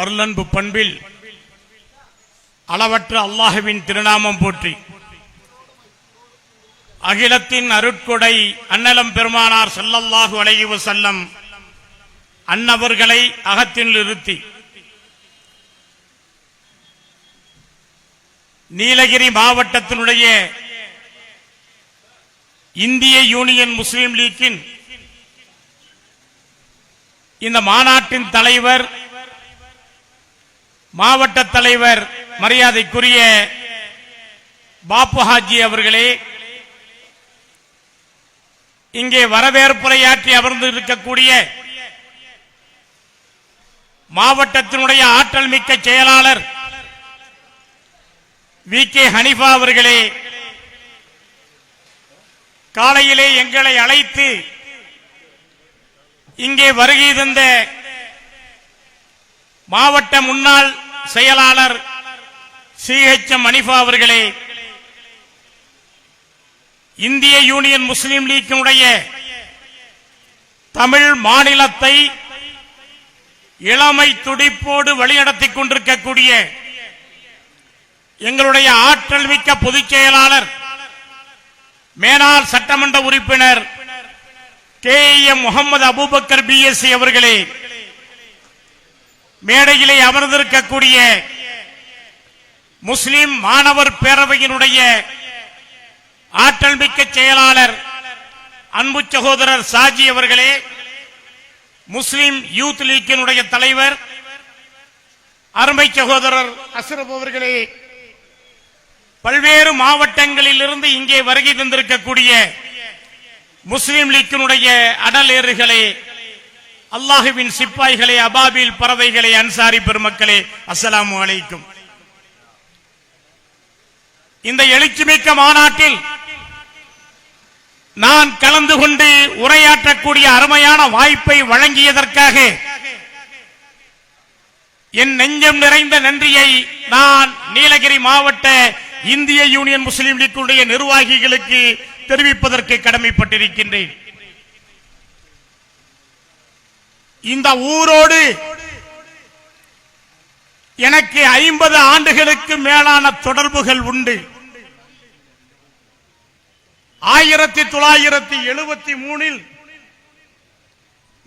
அருளன்பு பண்பில் அளவற்ற அல்லாஹுவின் திருநாமம் போற்றி. அகிலத்தின் அருட்கொடை அன்னலம் பெருமானார் செல்லல்லாஹு அலைஹி செல்லம் அன்னவர்களை அகத்தில் நிறுத்தி. நீலகிரி மாவட்டத்தினுடைய இந்திய யூனியன் முஸ்லீம் லீக்கின் இந்த மாநாட்டின் தலைவர் மாவட்ட தலைவர் மரியாதைக்குரிய பாப்பு ஹாஜி அவர்களே இங்கே வரவேற்புரையாற்றி அமர்ந்து இருக்கக்கூடிய மாவட்டத்தினுடைய ஆற்றல் மிக்க செயலாளர் வி. கே. ஹனிஃபா அவர்களே காலையிலே எங்களை அழைத்து இங்கே வருகை தந்த மாவட்ட முன்னாள் செயலாளர் சி எச் எம் அனிஃபா அவர்களே இந்திய யூனியன் முஸ்லீம் லீக்கினுடைய தமிழ் மாநிலத்தை இளமை துடிப்போடு வழிநடத்திக் கொண்டிருக்கக்கூடிய எங்களுடைய ஆற்றல் மிக்க பொதுச் செயலாளர் மேனாள் சட்டமன்ற உறுப்பினர் K M Mohammed Abubakkar BSc அவர்களே மேடையிலே அமர்ந்திருக்கக்கூடிய முஸ்லிம் மாணவர் பேரவையினுடைய ஆற்றல் மிக்க செயலாளர் அன்பு சகோதரர் சாஜி அவர்களே முஸ்லிம் யூத் லீக்கினுடைய தலைவர் அருமை சகோதரர் அசரப் அவர்களே பல்வேறு மாவட்டங்களில் இருந்து இங்கே வருகை தந்திருக்கக்கூடிய முஸ்லிம் லீக்கினுடைய அடல் ஏறுகளே அல்லாஹுவின் சிப்பாய்களே அபாபில் பறவைகளே அன்சாரி பெருமக்களே அஸ்லாம் வலைக்கும் இந்த எழுச்சிமிக்க மாநாட்டில் நான் கலந்து கொண்டு உரையாற்றக்கூடிய அருமையான வாய்ப்பை வழங்கியதற்காக என் நெஞ்சம் நிறைந்த நன்றியை நான் நீலகிரி மாவட்ட இந்திய யூனியன் முஸ்லீம் லீக்குடைய நிர்வாகிகளுக்கு தெரிவிப்பதற்கு கடமைப்பட்டிருக்கின்றேன். இந்த ஊரோடு எனக்கு ஐம்பது ஆண்டுகளுக்கு மேலான தொடர்புகள் உண்டு. ஆயிரத்தி தொள்ளாயிரத்தி எழுபத்தி மூணில்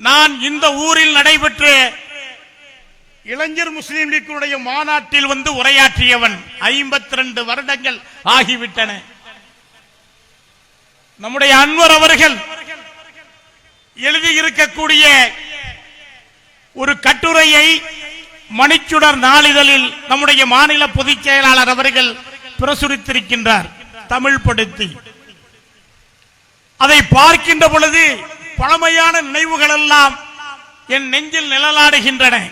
நான் இந்த ஊரில் நடைபெற்ற இளைஞர் முஸ்லீம் லீக்கினுடைய மாநாட்டில் வந்து உரையாற்றியவன் ஐம்பத்தி ரெண்டு வருடங்கள் ஆகிவிட்டன. நம்முடைய அன்வர் அவர்கள் எழுதியிருக்கக்கூடிய ஒரு கட்டுரையை மணிச்சுடர் நாளிதழில் நம்முடைய மாநில பொதுச் செயலாளர் அவர்கள் பிரசுரித்திருக்கின்றார். தமிழ் படுத்தி. அதை பார்க்கின்ற பொழுது பழமையான நினைவுகள் எல்லாம் என் நெஞ்சில் நிழலாடுகின்றன.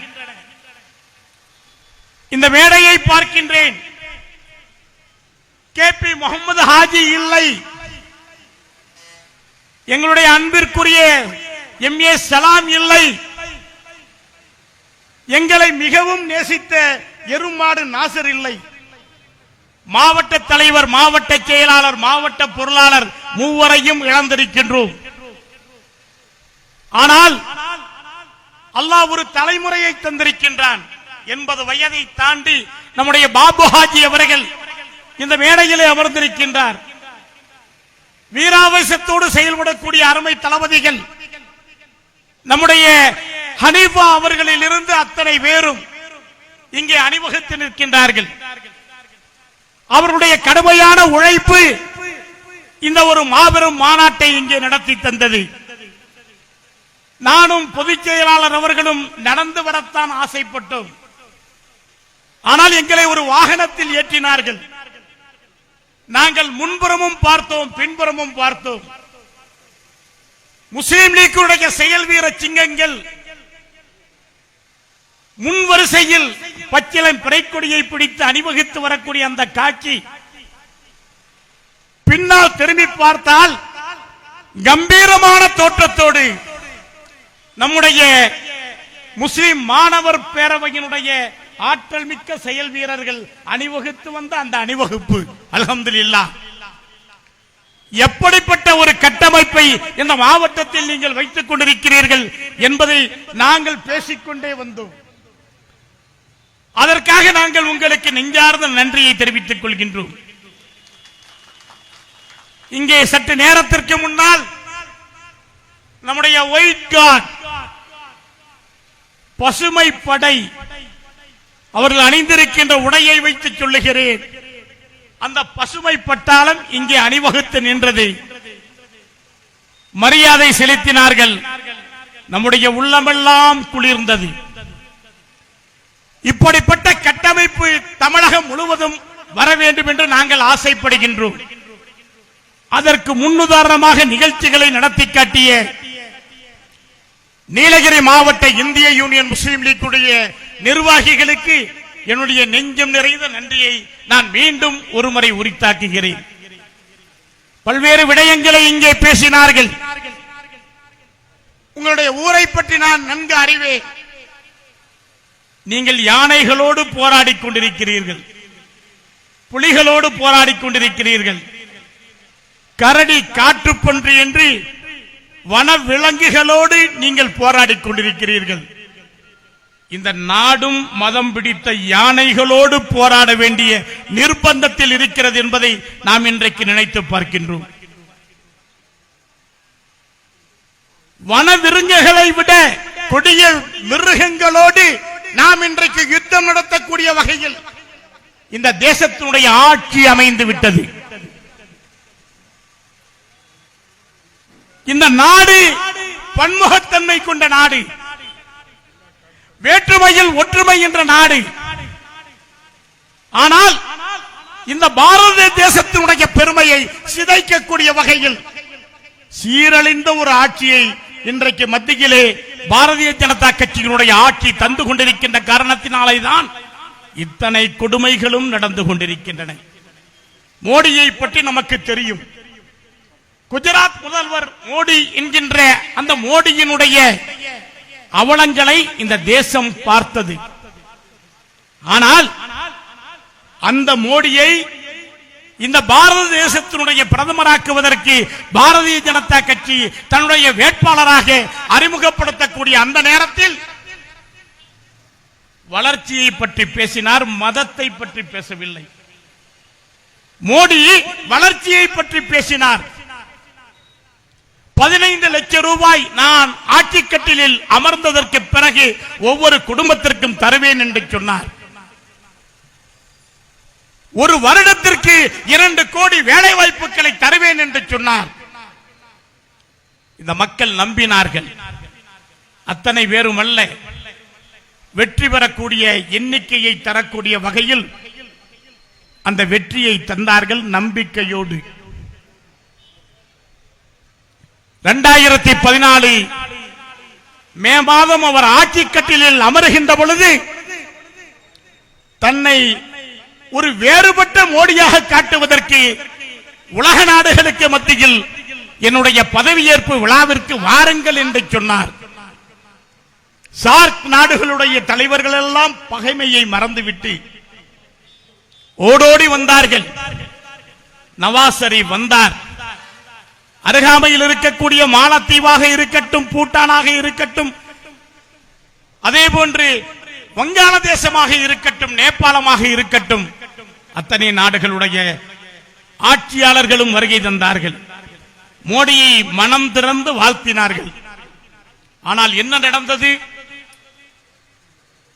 இந்த மேடையை பார்க்கின்றேன். கே பி முகமது ஹாஜி இல்லை. எங்களுடைய அன்பிற்குரிய எம் ஏ சலாம் இல்லை. எங்களை மிகவும் நேசித்த எருமாடு நாசர் இல்லை. மாவட்ட தலைவர் மாவட்ட செயலாளர் மாவட்ட பொருளாளர் மூவரையும் இழந்திருக்கின்றோம். ஆனால் அல்லாஹ் ஒரு தலைமுறையை தந்திருக்கின்றான் என்பது வயதை தாண்டி நம்முடைய பாபு ஹாஜி அவர்கள் இந்த மேடையிலே அமர்ந்திருக்கின்றார். வீராவேசத்தோடு செயல்படக்கூடிய அருமை தளபதிகள் நம்முடைய ஹனீஃபா அவர்களில் இருந்து அத்தனை பேரும் இங்கே அணிவகுத்து நிற்கின்றார்கள். அவருடைய கடுமையான உழைப்பு இந்த ஒரு மாபெரும் மாநாட்டை இங்கே நடத்தி தந்தது. நானும் பொதுச் செயலாளர் அவர்களும் நடந்து வரத்தான் ஆசைப்பட்டோம். ஆனால் எங்களை ஒரு வாகனத்தில் ஏற்றினார்கள். நாங்கள் முன்புறமும் பார்த்தோம் பின்புறமும் பார்த்தோம். முஸ்லீம் லீக்குடைய செயல் வீர சிங்கங்கள் முன் வரிசையில் பச்சிலம் பிறைக்கொடியை பிடித்து அணிவகுத்து வரக்கூடிய அந்த காட்சி. பின்னால் திரும்பி பார்த்தால் கம்பீரமான தோற்றத்தோடு நம்முடைய முஸ்லிம் மாணவர் பேரவையினுடைய ஆற்றல் மிக்க செயல் வீரர்கள் அணிவகுத்து வந்த அந்த அணிவகுப்பு. அல்ஹம்துலில்லாஹ் எப்படிப்பட்ட ஒரு கட்டமைப்பை இந்த மாவட்டத்தில் நீங்கள் வைத்துக் கொண்டிருக்கிறீர்கள் என்பதை நாங்கள் பேசிக்கொண்டே வந்தோம். அதற்காக நாங்கள் உங்களுக்கு நெஞ்சார்ந்த நன்றியை தெரிவித்துக் கொள்கின்றோம். இங்கே சற்று நேரத்திற்கு முன்னால் நம்முடைய ஒயிட் கார்ட் பசுமை படை அவர்கள் அணிந்திருக்கின்ற உடையை வைத்து சொல்லுகிறேன். அந்த பசுமை பட்டாளம் இங்கே அணிவகுத்து நின்றது. மரியாதை செலுத்தினார்கள். நம்முடைய உள்ளமெல்லாம் குளிர்ந்தது. இப்படிப்பட்ட கட்டமைப்பு தமிழகம் முழுவதும் வர வேண்டும் என்று நாங்கள் ஆசைப்படுகின்றோம். அதற்கு முன்னுதாரணமாக நிகழ்ச்சிகளை நடத்தி காட்டிய நீலகிரி மாவட்ட இந்திய யூனியன் முஸ்லீம் லீக்குடைய நிர்வாகிகளுக்கு என்னுடைய நெஞ்சம் நிறைந்த நன்றியை நான் மீண்டும் ஒருமுறை உரித்தாக்குகிறேன். பல்வேறு விடயங்களை இங்கே பேசினார்கள். உங்களுடைய ஊரை பற்றி நான் நன்கு அறிவேன். நீங்கள் யானைகளோடு போராடிக் கொண்டிருக்கிறீர்கள். புலிகளோடு போராடிக் கொண்டிருக்கிறீர்கள். கரடி காட்டுப்பன்றி என்று வன விலங்குகளோடு நீங்கள் போராடி கொண்டிருக்கிறீர்கள். இந்த நாடும் மதம் பிடித்த யானைகளோடு போராட வேண்டிய நிர்பந்தத்தில் இருக்கிறது என்பதை நாம் இன்றைக்கு நினைத்து பார்க்கின்றோம். வன விருங்குகளை விட கொடிய மிருகங்களோடு நாம் இன்றைக்கு யுத்தம் நடத்தக்கூடிய வகையில் இந்த தேசத்தினுடைய ஆட்சி அமைந்து விட்டது. இந்த நாடு பன்முகத்தன்மை கொண்ட நாடு. வேற்றுமையில் ஒற்றுமை என்ற நாடு. ஆனால் இந்த பாரத தேசத்தினுடைய பெருமையை சிதைக்கக்கூடிய வகையில் சீரழிந்த ஒரு ஆட்சியை இன்றைக்கு மத்தியிலே பாரதிய ஜனதா கட்சியினுடைய ஆட்சி தந்து கொண்டிருக்கின்ற காரணத்தினாலே தான் இத்தனை கொடுமைகளும் நடந்து கொண்டிருக்கின்றன. மோடியை பற்றி நமக்கு தெரியும். குஜராத் முதல்வர் மோடி என்கின்ற அந்த மோடியினுடைய அவலங்களை இந்த தேசம் பார்த்தது. ஆனால் அந்த மோடியை இந்த பாரத தேசத்தினுடைய பிரதமராக்குவதற்கு பாரதிய ஜனதா கட்சி தன்னுடைய வேட்பாளராக அறிமுகப்படுத்த அறிமுகப்படுத்தக்கூடிய அந்த நேரத்தில் வளர்ச்சியை பற்றி பேசினார் மதத்தை பற்றி பேசவில்லை. மோடி வளர்ச்சியை பற்றி பேசினார். பதினைந்து லட்சம் ரூபாய் நான் ஆட்சி கட்டிலில் அமர்ந்ததற்கு பிறகு ஒவ்வொரு குடும்பத்திற்கும் தருவேன் என்று சொன்னார். ஒரு வருடத்திற்கு இரண்டு கோடி வேலை வாய்ப்புகளை தருவேன் என்று சொன்னார். இந்த மக்கள் நம்பினார்கள். அத்தனை வேறுமல்ல வெற்றி பெறக்கூடிய எண்ணிக்கையை தரக்கூடிய வகையில் அந்த வெற்றியை தந்தார்கள் நம்பிக்கையோடு. இரண்டாயிரத்தி பதினாலு மே மாதம் அவர் ஆட்சி கட்டிலில் அமருகின்ற பொழுது தன்னை ஒரு வேறுபட்ட மோடியாக காட்டுவதற்கு உலக நாடுகளுக்கு மத்தியில் என்னுடைய பதவியேற்பு விழாவிற்கு வாருங்கள் என்று சொன்னார். சார்க் நாடுகளுடைய தலைவர்கள் எல்லாம் பகைமையை மறந்துவிட்டு ஓடோடி வந்தார்கள். நவாஸ் ஷரீப் வந்தார். அருகாமையில் இருக்கக்கூடிய மாலத்தீவாக இருக்கட்டும் பூட்டானாக இருக்கட்டும் அதே போன்று வங்காளதேசமாக இருக்கட்டும் நேபாளமாக இருக்கட்டும் அத்தனை நாடுகளுடைய ஆட்சியாளர்களும் வருகை தந்தார்கள். மோடியை மனம் திறந்து வாழ்த்தினார்கள். ஆனால் என்ன நடந்தது?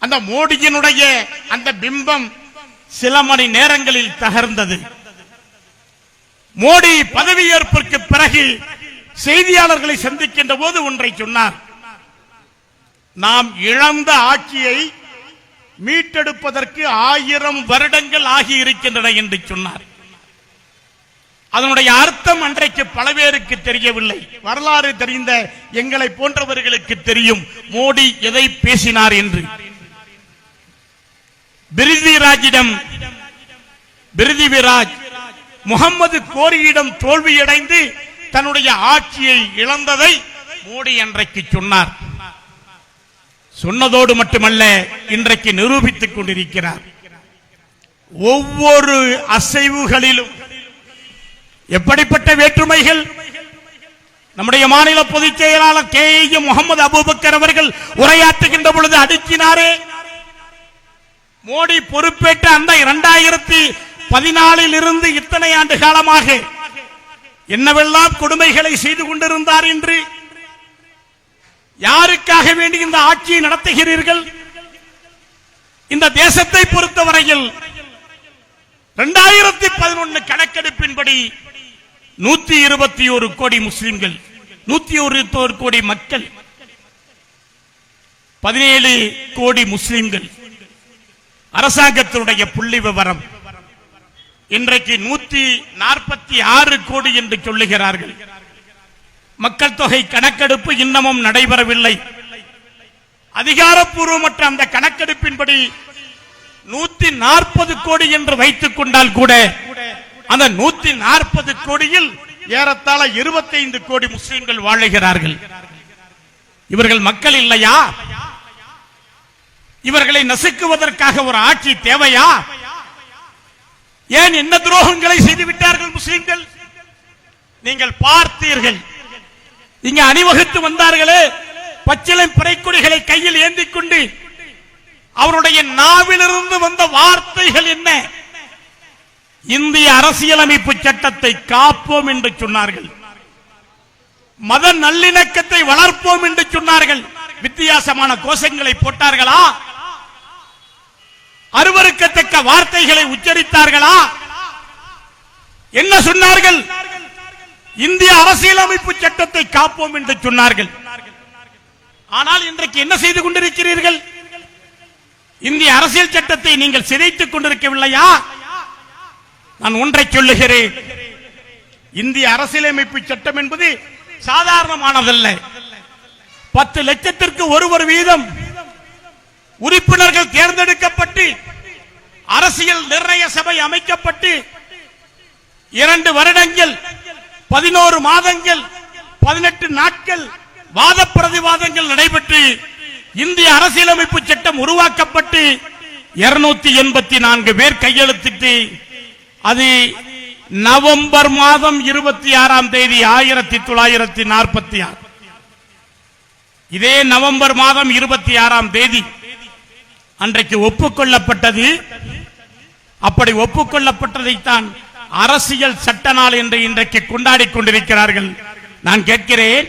அந்த மோடியினுடைய அந்த பிம்பம் சில மணி நேரங்களில் தகர்ந்தது. மோடி பதவியேற்பிற்கு பிறகு செய்தியாளர்களை சந்திக்கின்ற போது ஒன்றை சொன்னார். நாம் இழந்த ஆட்சியை மீட்டெடுப்பதற்கு ஆயிரம் வருடங்கள் ஆகி இருக்கின்றன என்று சொன்னார். அதனுடைய அர்த்தம் அன்றைக்கு பல பேருக்கு தெரியவில்லை. வரலாறு தெரிந்த எங்களை போன்றவர்களுக்கு தெரியும். மோடி எதை பேசினார் என்று. பிரிதிராஜிடம் பிரிதிவிராஜ் முகமது கோரியிடம் தோல்வியடைந்து தன்னுடைய ஆட்சியை இழந்ததை மோடி அன்றைக்கு சொன்னார். சொன்னதோடு மட்டுமல்ல இன்றைக்கு நிரூபித்துக் கொண்டிருக்கிறார். ஒவ்வொரு அசைவுகளிலும் எப்படிப்பட்ட வேற்றுமைகள்? நம்முடைய மாநில பொதுச் செயலாளர் கே முகமது அபூபக்கர் அவர்கள் உரையாற்றுகின்ற பொழுது அடுக்கினாரே மோடி பொறுப்பேற்ற அந்த இரண்டாயிரத்தி பதினாலில் இருந்து இத்தனை ஆண்டு காலமாக என்னவெல்லாம் கொடுமைகளை செய்து கொண்டிருந்தார் என்று யாருக்காக வேண்டி இந்த ஆட்சியை நடத்துகிறீர்கள்? இந்த தேசத்தை பொறுத்தவரையில் இரண்டாயிரத்தி பதினொன்னு கணக்கெடுப்பின்படி நூத்தி இருபத்தி ஒரு கோடி முஸ்லிம்கள் நூத்தி ஒரு கோடி மக்கள் பதினேழு கோடி முஸ்லிம்கள் அரசாங்கத்தினுடைய புள்ளி விவரம். இன்றைக்கு நூத்தி நாற்பத்தி ஆறு கோடி என்று சொல்லுகிறார்கள். மக்கள் தொகை கணக்கெடுப்பு இன்னமும் நடைபெறவில்லை. அதிகாரப்பூர்வமற்ற அந்த கணக்கெடுப்பின்படி நூத்தி நாற்பது கோடி என்று வைத்துக் கொண்டால் கூட அந்த நூத்தி நாற்பது கோடியில் ஏறத்தாழ 25 கோடி முஸ்லிம்கள் வாழுகிறார்கள். இவர்கள் மக்கள் இல்லையா? இவர்களை நசுக்குவதற்காக ஒரு ஆட்சி தேவையா? ஏன் என்ன துரோகங்களை செய்து விட்டார்கள் முஸ்லிம்கள்? நீங்கள் பார்த்தீர்கள். இங்க அணிவகுத்து வந்தார்களே பச்சிலை பிறைக்குடிகளை கையில் ஏந்தி கொண்டு அவருடைய நாவிலிருந்து வந்த வார்த்தைகள் என்ன? இந்திய அரசியலமைப்பு சட்டத்தை காப்போம் என்று சொன்னார்கள். மத நல்லிணக்கத்தை வளர்ப்போம் என்று சொன்னார்கள். வித்தியாசமான கோஷங்களை போட்டார்களா? அருவருக்கத்தக்க வார்த்தைகளை உச்சரித்தார்களா? என்ன சொன்னார்கள்? இந்திய அரசியலமைப்பு சட்டத்தை காப்போம் என்று சொன்னார்கள். ஆனால் இன்றைக்கு என்ன செய்து கொண்டிருக்கிறீர்கள்? இந்திய அரசியல் சட்டத்தை நீங்கள் சிதைத்துக் கொண்டிருக்கவில்லையா? நான் ஒன்றை சொல்லுகிறேன். இந்திய அரசியலமைப்பு சட்டம் என்பது சாதாரணமானதல்ல. பத்து லட்சத்திற்கு ஒருவர் வீதம் உறுப்பினர்கள் தேர்ந்தெடுக்கப்பட்டு அரசியல் நிர்ணய சபை அமைக்கப்பட்டு இரண்டு வருடங்கள் பதினோரு மாதங்கள் பதினெட்டு நாட்கள் வாத பிரதிவாதங்கள் நடைபெற்று இந்திய அரசியலமைப்பு சட்டம் உருவாக்கப்பட்டு இருநூத்தி எண்பத்தி நான்கு பேர் கையெழுத்திட்டு அது நவம்பர் மாதம் இருபத்தி ஆறாம் தேதி ஆயிரத்தி தொள்ளாயிரத்தி நாற்பத்தி ஆறு. இதே நவம்பர் மாதம் இருபத்தி ஆறாம் தேதி அன்றைக்கு ஒப்புக்கொள்ளப்பட்டது. அப்படி ஒப்புக்கொள்ளப்பட்டதைத்தான் அரசியல் சட்ட நாள் என்று இன்றைக்கு கொண்டாடி கொண்டிருக்கிறார்கள். நான் கேட்கிறேன்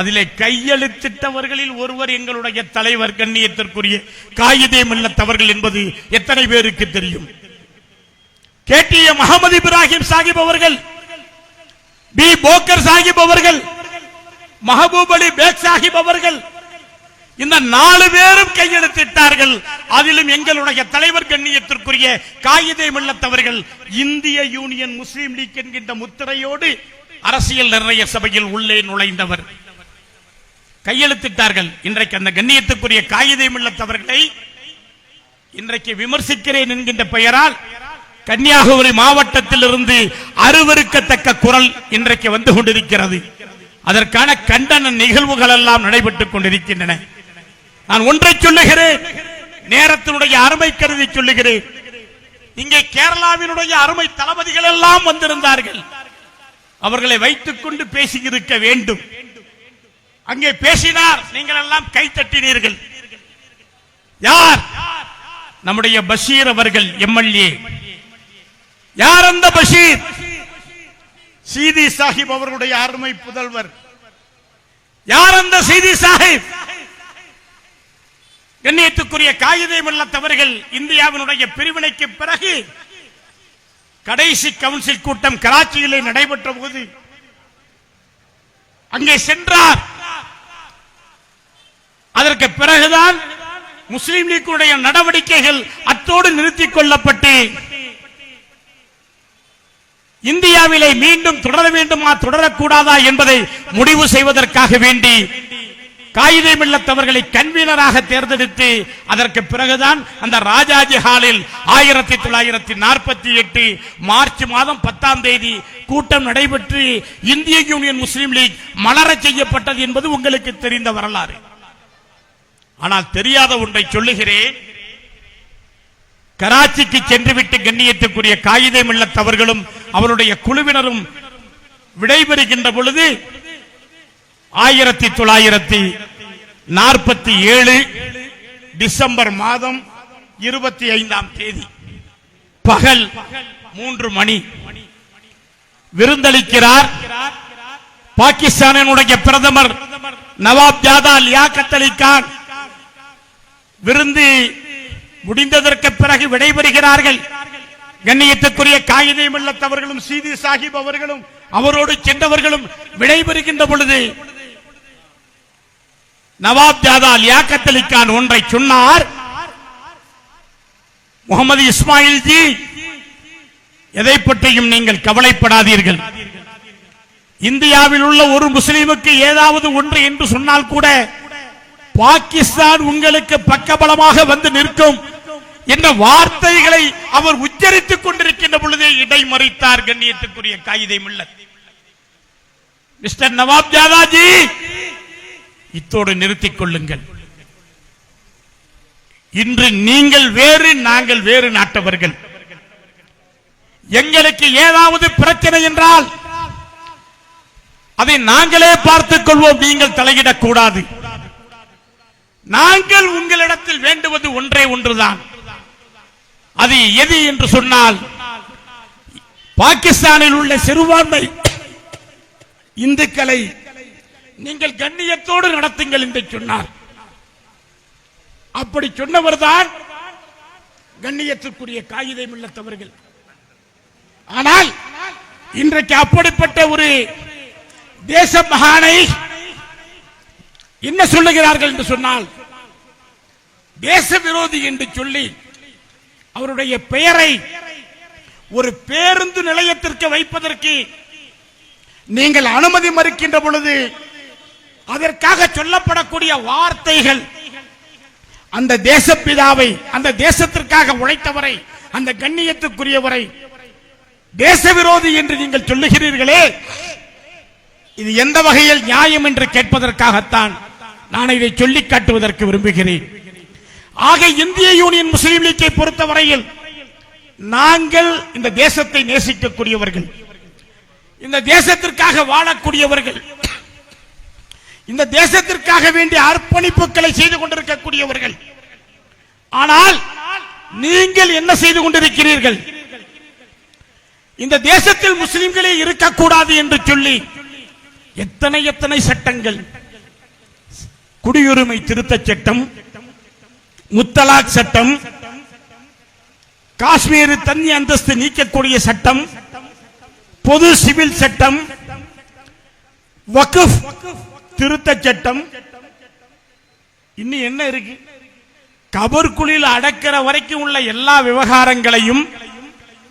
அதிலே கையெழுத்திட்டவர்களில் ஒருவர் எங்களுடைய தலைவர் கண்ணியத்திற்குரிய காயிதே மில்லத்தவர்கள் என்பது எத்தனை பேருக்கு தெரியும்? கேட்டிய முகமது இப்ராஹிம் சாஹிப் அவர்கள் பி. போக்கர் சாஹிப் அவர்கள் மஹபூப் அலி பேக் சாஹிப் அவர்கள் இந்த நாலு பேரும் கையெழுத்திட்டார்கள். அதிலும் எங்களுடைய தலைவர் கண்ணியத்திற்குரிய காகிதை மில்லத்தவர்கள் இந்திய யூனியன் முஸ்லீம் லீக் என்கின்ற முத்திரையோடு அரசியல் நிர்ணய சபையில் உள்ளே நுழைந்தவர். கையெழுத்திட்டார்கள். இன்றைக்கு அந்த கண்ணியத்துக்குரிய காகிதை மில்லத்தவர்களை இன்றைக்கு விமர்சிக்கிறேன் என்கின்ற பெயரால் கன்னியாகுமரி மாவட்டத்திலிருந்து அருவருக்கத்தக்க குரல் இன்றைக்கு வந்து கொண்டிருக்கிறது. அதற்கான கண்டன நிகழ்வுகள் எல்லாம் நடைபெற்றுக் கொண்டிருக்கின்றன. நான் ஒன்றை சொல்லுகிறேன். நேரத்தினுடைய அருமை கருதி சொல்லுகிறேன். இங்கே கேரளாவினுடைய அருமை தளபதிகள் எல்லாம் வந்திருந்தார்கள். அவர்களை வைத்துக் கொண்டு பேசியிருக்க வேண்டும். அங்கே பேசினார். நீங்கள் எல்லாம் கை தட்டினீர்கள். யார்? நம்முடைய பஷீர் அவர்கள் எம்எல்ஏ. யார் அந்த பஷீர்? சீதி சாஹிப் அவர்களுடைய அருமை புதல்வர். யார் அந்த சீதி சாஹிப்? கண்ணியத்துக்குரிய காகிதே மில்லத்தவர்கள் இந்தியாவினுடைய பிரிவினைக்கு பிறகு கடைசி கவுன்சில் கூட்டம் கராச்சியிலே நடைபெற்ற போது அங்கே சென்றார். அதற்கு பிறகுதான் முஸ்லிம் லீக்குடைய நடவடிக்கைகள் அத்தோடு நிறுத்திக் கொள்ளப்பட்டு இந்தியாவிலே மீண்டும் தொடர வேண்டுமா தொடரக்கூடாதா என்பதை முடிவு செய்வதற்காக வேண்டி காயிதே மில்லத்தவர்களை கன்வீனராக தேர்ந்தெடுத்து அதற்கு பிறகுதான் அந்த ராஜாஜி ஹாலில் ஆயிரத்தி தொள்ளாயிரத்தி நாற்பத்தி எட்டு மார்ச் மாதம் பத்தாம் தேதி கூட்டம் நடைபெற்று இந்திய யூனியன் முஸ்லீம் லீக் மலரச் செய்யப்பட்டது என்பது உங்களுக்கு தெரிந்த வரலாறு. ஆனால் தெரியாத ஒன்றை சொல்லுகிறேன். கராச்சிக்கு சென்றுவிட்டு கண்ணியத்துக்குரிய காகிதே மில்லத்தவர்களும் அவருடைய குழுவினரும் விடைபெறுகின்ற பொழுது ஆயிரத்தி தொள்ளாயிரத்தி நாற்பத்தி ஏழு டிசம்பர் மாதம் இருபத்தி ஐந்தாம் தேதி பகல் மூன்று மணி. விருந்தளிக்கிறார் பாகிஸ்தானினுடைய பிரதமர் நவாப் ஜாதா லியாக்கத் அலி கான். விருந்து முடிந்ததற்கு பிறகு விடைபெறுகிறார்கள். கண்ணியத்துக்குரிய காகிதை மில்லத்தவர்களும் சீதி சாஹிப் அவர்களும் அவரோடு சென்றவர்களும் விடைபெறுகின்ற பொழுது நவாப் ஜாதா லியாக்கத் அலி கான் ஒன்றை சொன்னார். முகமது இஸ்மாயில் ஜி எதை பற்றியும் நீங்கள் கவலைப்படாதீர்கள். இந்தியாவில் உள்ள ஒரு முஸ்லீமுக்கு ஏதாவது ஒன்று என்று சொன்னால் கூட பாகிஸ்தான் உங்களுக்கு பக்கபலமாக வந்து நிற்கும் என்ற வார்த்தைகளை அவர் உச்சரித்துக் கொண்டிருக்கின்ற பொழுதே இடைமறித்தார் கண்ணியத்துக்குரிய காகிதை மில்லத். மிஸ்டர் நவாப் ஜாதாஜி இத்தோடு நிறுத்திக் கொள்ளுங்கள். இன்று நீங்கள் வேறு நாங்கள் வேறு நாட்டவர்கள். எங்களுக்கு ஏதாவது பிரச்சனை என்றால் அதை நாங்களே பார்த்துக் கொள்வோம் நீங்கள் தலையிடக் கூடாது நாங்கள் உங்களிடத்தில் வேண்டுவது ஒன்றே ஒன்றுதான். அது எது என்று சொன்னால் பாகிஸ்தானில் உள்ள சிறுபான்மை இந்துக்களை நீங்கள் கண்ணியத்தோடு நடத்துங்கள் என்று சொன்னார். அப்படி சொன்னவர் தான் கண்ணியத்திற்குரிய காகிதை மில்லத்தவர்கள் ஆனால் இன்றைக்கு அப்படிப்பட்ட ஒரு தேச மகானை என்ன சொல்லுகிறார்கள் என்று சொன்னால் தேச விரோதி என்று சொல்லி அவருடைய பெயரை ஒரு பேருந்து நிலையத்திற்கு வைப்பதற்கு நீங்கள் அனுமதி மறுக்கின்ற பொழுது அதற்காக சொல்லப்படக்கூடிய வார்த்தைகள். அந்த தேசப்பிதாவை அந்த தேசத்திற்காக உழைத்தவரை அந்த கண்ணியத்துக்குரியவரை தேச விரோதி என்று நீங்கள் சொல்லுகிறீர்களே? இது எந்த வகையில் நியாயம் என்று கேட்பதற்காகத்தான் நான் இதை சொல்லிக் காட்டுவதற்கு விரும்புகிறேன். ஆக இந்திய யூனியன் முஸ்லீம் லீக்கை பொறுத்தவரையில் நாங்கள் இந்த தேசத்தை நேசிக்கக்கூடியவர்கள். இந்த தேசத்திற்காக வாழக்கூடியவர்கள். இந்த தேசத்திற்காக வேண்டிய அர்ப்பணிப்புகளை செய்து கொண்டிருக்கக்கூடியவர்கள். ஆனால் நீங்கள் என்ன செய்து கொண்டிருக்கிறீர்கள்? இந்த தேசத்தில் முஸ்லிம்களே இருக்கக்கூடாது என்று சொல்லி எத்தனை எத்தனை சட்டங்கள்? குடியுரிமை திருத்த சட்டம் முத்தலாக் சட்டம் காஷ்மீர் தனி அந்தஸ்து நீக்கக்கூடிய சட்டம் பொது சிவில் சட்டம் வகுப் திருத்த சட்டம். இன்னும் என்ன இருக்கு? கபர்குழியில் அடக்கிற வரைக்கும் உள்ள எல்லா விவகாரங்களையும்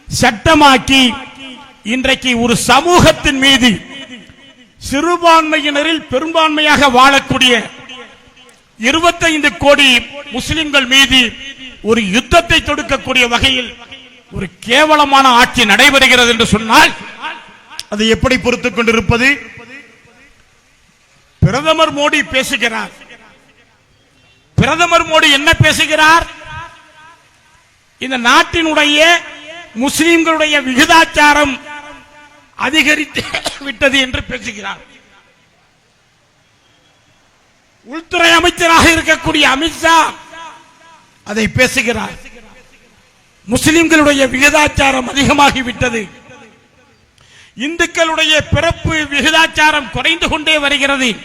சட்டமாக்கி இன்றைக்கு ஒரு சமூகத்தின் மீது சிறுபான்மையினரில் பெரும்பான்மையாக வாழக்கூடிய 25 கோடி முஸ்லிம்கள் மீது ஒரு யுத்தத்தை தொடுக்கக்கூடிய வகையில் ஒரு கேவலமான ஆட்சி நடைபெறுகிறது என்று சொன்னால் அதை எப்படி பொறுத்துக் கொண்டிருப்பது? பிரதமர் மோடி பேசுகிறார். பிரதமர் மோடி என்ன பேசுகிறார்? இந்த நாட்டினுடைய முஸ்லிம்களுடைய விகிதாச்சாரம் அதிகரித்து விட்டது என்று பேசுகிறார். உள்துறை அமைச்சராக இருக்கக்கூடிய அமித்ஷா அதை பேசுகிறார். முஸ்லிம்களுடைய விகிதாச்சாரம் அதிகமாகிவிட்டது. இந்துக்களுடைய பிறப்பு விகிதாச்சாரம் குறைந்து கொண்டே வருகிறது.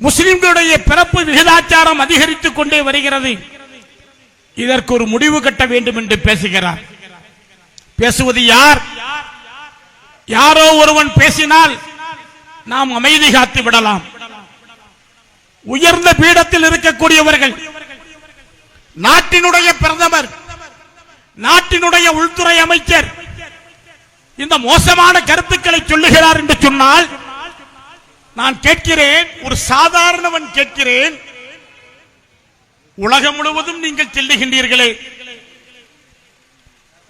முஸ்லிம்களுடைய பிறப்பு விகிதாச்சாரம் அதிகரித்துக் கொண்டே வருகிறது. இதற்கு ஒரு முடிவு கட்ட வேண்டும் என்று பேசுகிறார். பேசுவது யார்? யாரோ ஒருவன் பேசினால் நாம் அமைதி காத்து விடலாம். உயர்ந்த பீடத்தில் இருக்கக்கூடியவர்கள் நாட்டினுடைய பிரதமர் நாட்டினுடைய உள்துறை அமைச்சர் இந்த மோசமான கருத்துக்களை சொல்லுகிறார் என்று சொன்னால் நான் கேட்கிறேன் ஒரு சாதாரணவன் கேட்கிறேன் உலகம் முழுவதும் நீங்கள் செல்லுகின்றீர்களே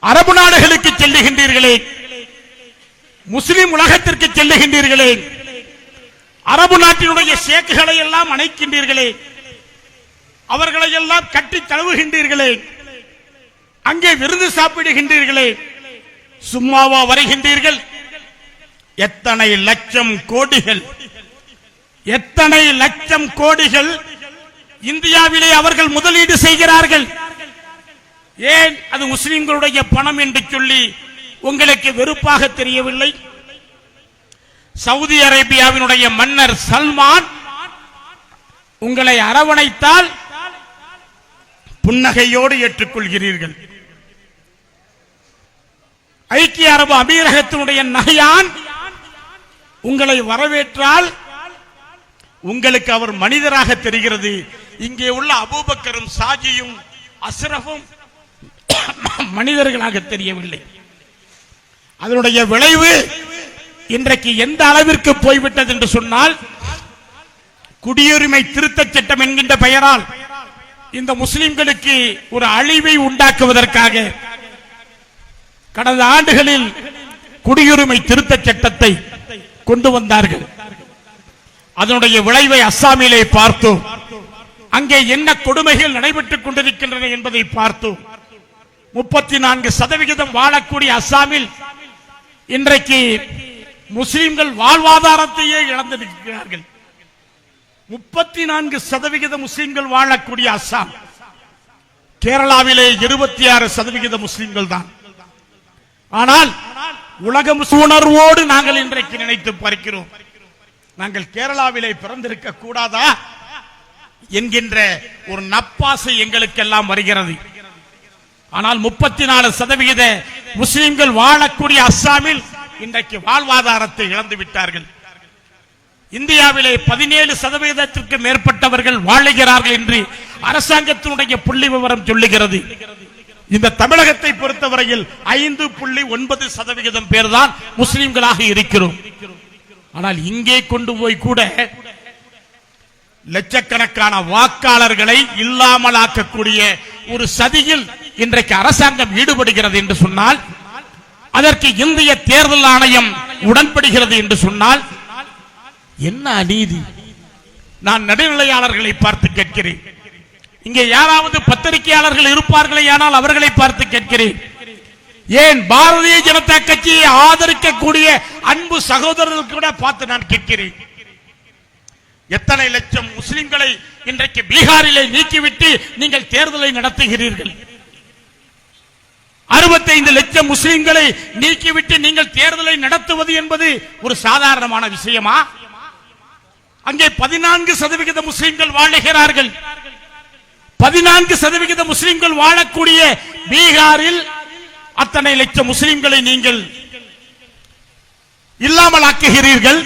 அரபு நாடுகளுக்கு செல்லுகின்றீர்களே முஸ்லிம் உலகத்திற்கு செல்லுகின்றீர்களே அரபு நாட்டினுடைய சேக்குகளை எல்லாம் அணைக்கின்றீர்களே அவர்களை எல்லாம் கட்டி தழுவுகின்றீர்களே அங்கே விருந்து சாப்பிடுகின்றீர்களே சும்மாவா வருகின்றீர்கள்? எத்தனை லட்சம் கோடிகள்? எத்தனை லட்சம் கோடிகள் இந்தியாவிலே அவர்கள் முதலீடு செய்கிறார்கள்? ஏன் அது முஸ்லிம்களுடைய பணம் என்று சொல்லி உங்களுக்கு வெறுப்பாக தெரியவில்லை? சவுதி அரேபியாவினுடைய மன்னர் சல்மான் உங்களை அரவணைத்தால் புன்னகையோடு ஏற்றுக்கொள்கிறீர்கள். ஐக்கிய அரபு அமீரகத்தினுடைய நகையான் உங்களை வரவேற்றால் உங்களுக்கு அவர் மனிதராக தெரிகிறது. இங்கே உள்ள அபூபக்கரும் சாஜியும் அஸ்ரஃபும் மனிதர்களாக தெரியவில்லை. அதனுடைய விளைவு இன்றைக்கு எந்த அளவிற்கு போய்விட்டது என்று சொன்னால் குடியுரிமை திருத்தச் சட்டம் என்கின்ற பெயரால் இந்த முஸ்லிம்களுக்கு ஒரு அழிவை உண்டாக்குவதற்காக கடந்த ஆண்டுகளில் குடியுரிமை திருத்தச் சட்டத்தை கொண்டு வந்தார்கள். அதனுடைய விளைவை அஸ்ஸாமிலே பார்த்தோம். அங்கே என்ன கொடுமைகள் நடைபெற்றுக் கொண்டிருக்கின்றன என்பதை பார்த்தோம். முப்பத்தி நான்கு சதவிகிதம் வாழக்கூடிய அஸ்ஸாமில் இன்றைக்கு முஸ்லிம்கள் வாழ்வாதாரத்தையே இழந்திருக்கிறார்கள். முப்பத்தி நான்கு சதவிகித முஸ்லிம்கள் வாழக்கூடிய அஸ்ஸாம். கேரளாவிலே இருபத்தி ஆறு சதவிகித முஸ்லிம்கள் தான். ஆனால் உலகம் சுணர்வோடு நாங்கள் இன்றைக்கு நினைத்து பார்க்கிறோம். நாங்கள் கேரளாவிலே பிறந்திருக்க கூடாதா? என்கின்ற ஒரு நப்பாசை எங்களுக்கெல்லாம் வருகிறது. ஆனால் முப்பத்தி நாலு சதவிகித முஸ்லிம்கள் வாழக்கூடிய அஸ்ஸாமில் இன்றைக்கு வாழ்வாதாரத்தை இழந்து விட்டார்கள். இந்தியாவிலே பதினேழு சதவீதத்திற்கு மேற்பட்டவர்கள் வாழுகிறார்கள் என்று அரசாங்கத்தினுடைய புள்ளி விவரம் சொல்லுகிறது. இந்த தமிழகத்தை பொறுத்தவரையில் ஐந்து புள்ளி ஒன்பது சதவிகிதம் பேர் தான் முஸ்லிம்களாக இருக்கிறோம். ஆனால் இங்கே கொண்டு போய் கூட லட்சக்கணக்கான வாக்காளர்களை இல்லாமல் ஆக்கக்கூடிய ஒரு சதியில் இன்றைக்கு அரசாங்கம் ஈடுபடுகிறது என்று சொன்னால் அதற்கு இந்திய தேர்தல் ஆணையம் உடன்படுகிறது என்று சொன்னால் என்ன அநீதி? நான் நடுநிலையாளர்களை பார்த்து கேட்கிறேன். இங்கே யாராவது பத்திரிகையாளர்கள் இருப்பார்களே ஆனால் அவர்களை பார்த்து கேட்கிறேன். ஏன் பாரதிய ஜனதா கட்சியை ஆதரிக்கக்கூடிய அன்பு சகோதரர்கள் கூட பார்த்து நான் கேட்கிறேன். எத்தனை லட்சம் முஸ்லிம்களை இன்றைக்கு பீகாரிலே நீக்கிவிட்டு நீங்கள் தேர்தலை நடத்துகிறீர்கள். அறுபத்தைந்து லட்சம் முஸ்லிம்களை நீக்கிவிட்டு நீங்கள் தேர்தலை நடத்துவது என்பது ஒரு சாதாரணமான விஷயமா? அங்கே பதினான்கு சதவிகித முஸ்லிம்கள் வாழுகிறார்கள். பதினான்கு சதவிகித முஸ்லிம்கள் வாழக்கூடிய பீகாரில் அத்தனை லட்சம் முஸ்லிம்களை நீங்கள் இல்லாமல் ஆக்குகிறீர்கள்.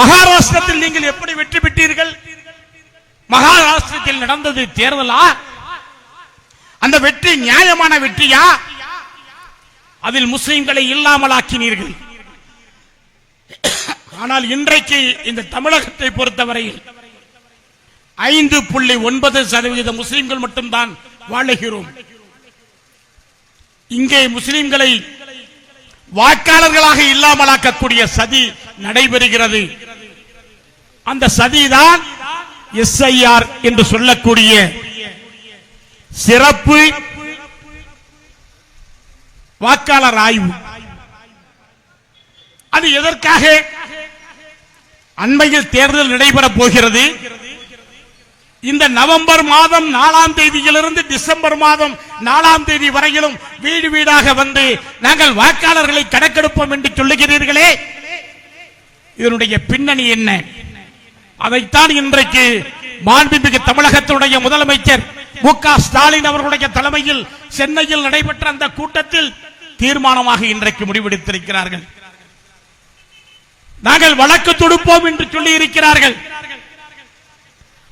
மகாராஷ்டிரத்தில் நீங்கள் எப்படி வெற்றி பெற்றீர்கள்? மகாராஷ்டிரத்தில் நடந்தது தேர்தலா? அந்த வெற்றி நியாயமான வெற்றியா? அதில் முஸ்லிம்களை இல்லாமல் ஆக்கினீர்கள். ஆனால் இன்றைக்கு இந்த தமிழகத்தை பொறுத்தவரையில் ஐந்து புள்ளி ஒன்பது சதவிகித முஸ்லிம்கள் மட்டும்தான் வாழுகிறோம். இங்கே முஸ்லிம்களை வாக்காளர்களாக இல்லாமலாக்கக்கூடிய சதி நடைபெறுகிறது. அந்த சதிதான் எஸ்ஐஆர் என்று சொல்லக்கூடிய சிறப்பு வாக்காளர் ஆய்வு. அது எதற்காக? அண்மையில் தேர்தல் நடைபெறப் போகிறது. இந்த நவம்பர் மாதம் நாலாம் தேதியிலிருந்து டிசம்பர் மாதம் நாலாம் தேதி வரையிலும் வீடு வீடாக வந்து நாங்கள் வாக்காளர்களை கணக்கெடுப்போம் என்று சொல்லுகிறீர்களே. இதனுடைய பின்னணி என்ன? அதைத்தான் இன்றைக்கு மாண்புமிகு தமிழகத்துடைய முதலமைச்சர் மு க ஸ்டாலின் அவர்களுடைய தலைமையில் சென்னையில் நடைபெற்ற அந்த கூட்டத்தில் தீர்மானமாக இன்றைக்கு முடிவெடுத்திருக்கிறார்கள். நாங்கள் வழக்கு தொடுப்போம் என்று சொல்லி இருக்கிறார்கள்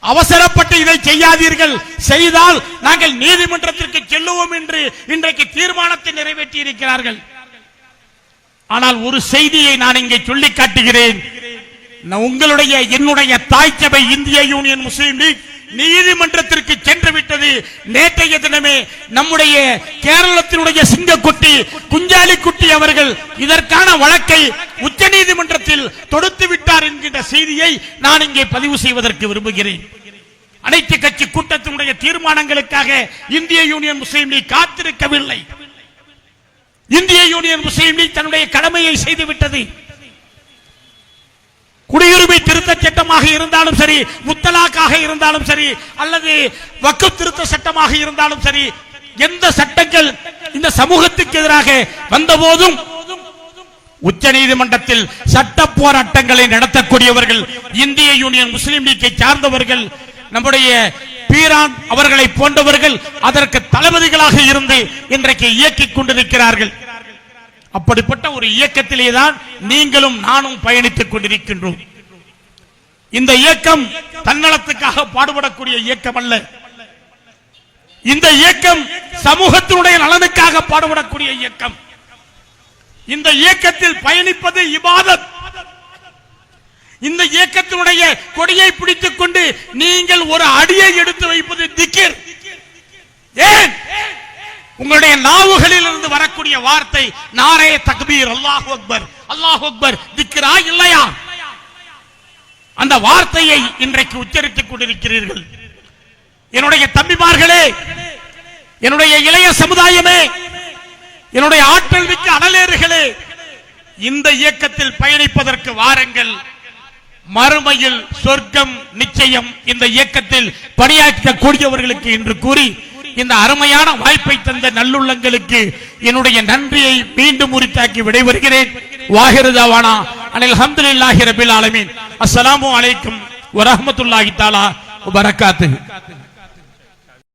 அவசரப்பட்டு இதை செய்யாதீர்கள். செய்தால் நாங்கள் நீதிமன்றத்திற்கு செல்லுவோம் என்று இன்றைக்கு தீர்மானத்தை நிறைவேற்றி இருக்கிறார்கள். ஆனால் ஒரு செய்தியை நான் இங்கே சொல்லி காட்டுகிறேன். நான் உங்களுடைய என்னுடைய தாய் சபை இந்திய யூனியன் முஸ்லீம் லீக் நீதிமன்றத்திற்கு சென்று விட்டது. நேற்றைய தினமே நம்முடைய கேரளத்தினுடைய சிங்கக்குட்டி குஞ்சாலி குட்டி அவர்கள் இதற்கான வழக்கை உச்ச நீதிமன்றத்தில் தொடுத்து விட்டார் என்கின்ற செய்தியை நான் இங்கே பதிவு செய்வதற்கு விரும்புகிறேன். அனைத்து கட்சி கூட்டத்தினுடைய தீர்மானங்களுக்காக இந்திய யூனியன் முஸ்லீம் லீக் காத்திருக்கவில்லை. இந்திய யூனியன் முஸ்லீம் லீக் தன்னுடைய கடமையை செய்துவிட்டது குடியுரிமை திருத்த சட்டமாக இருந்தாலும் சரி முத்தலாக்காக இருந்தாலும் சரி அல்லது வக்கு திருத்த சட்டமாக இருந்தாலும் சரி எந்த சட்டங்கள் இந்த சமூகத்துக்கு எதிராக வந்தபோதும் உச்ச நீதிமன்றத்தில் சட்ட போராட்டங்களை நடத்தக்கூடியவர்கள் இந்திய யூனியன் முஸ்லீம் லீக்கை சார்ந்தவர்கள் நம்முடைய பீரான் அவர்களை போன்றவர்கள் அதற்கு தளபதிகளாக இருந்து இன்றைக்கு இயக்கிக் கொண்டிருக்கிறார்கள். அப்படிப்பட்ட ஒரு இயக்கத்திலே தான் நீங்களும் நானும் பயணித்துக் கொண்டிருக்கின்றோம். இந்த இயக்கம் தன்னலத்துக்காக பாடுபடக்கூடிய இயக்கம் அல்ல இந்த இயக்கம் சமூகத்தினுடைய நலனுக்காக பாடுபடக்கூடிய இயக்கம். இந்த இயக்கத்தில் பயணிப்பது இபாதத். இந்த இயக்கத்தினுடைய கொடியை பிடித்துக் கொண்டு நீங்கள் ஒரு அடியை எடுத்து வைப்பது திக்கிர் ஏன்? உங்களுடைய நாவுகளில் இருந்து வரக்கூடிய வார்த்தை நாரே தக்பீர் அல்லாஹ் அக்பர் அல்லாஹ் அக்பர் திக்ரா இல்லையா? அந்த வார்த்தையை இன்றைக்கு உச்சரித்துக் கொண்டிருக்கிறீர்கள். என்னுடைய தம்பிமார்களே என்னுடைய இளைய சமுதாயமே என்னுடைய ஆற்றல் மிக்க அனலேறுகளே இந்த இயக்கத்தில் பயணிப்பதற்கு வாரங்கள். மறுமையில் சொர்க்கம் நிச்சயம் இந்த இயக்கத்தில் பணியாற்றக்கூடியவர்களுக்கு என்று கூறி இந்த அருமையான வாய்ப்பை தந்த நல்லுள்ளங்களுக்கு என்னுடைய நன்றியை மீண்டும் உரித்தாக்கி விடைபெறுகிறேன். வாஹிருதாவானா? அனில் அல்ஹம்துலில்லாஹி ரபில் ஆலமீன். அஸ்ஸலாமு அலைக்கும் வரஹ்மத்துல்லாஹி தாலா வரக்காத்து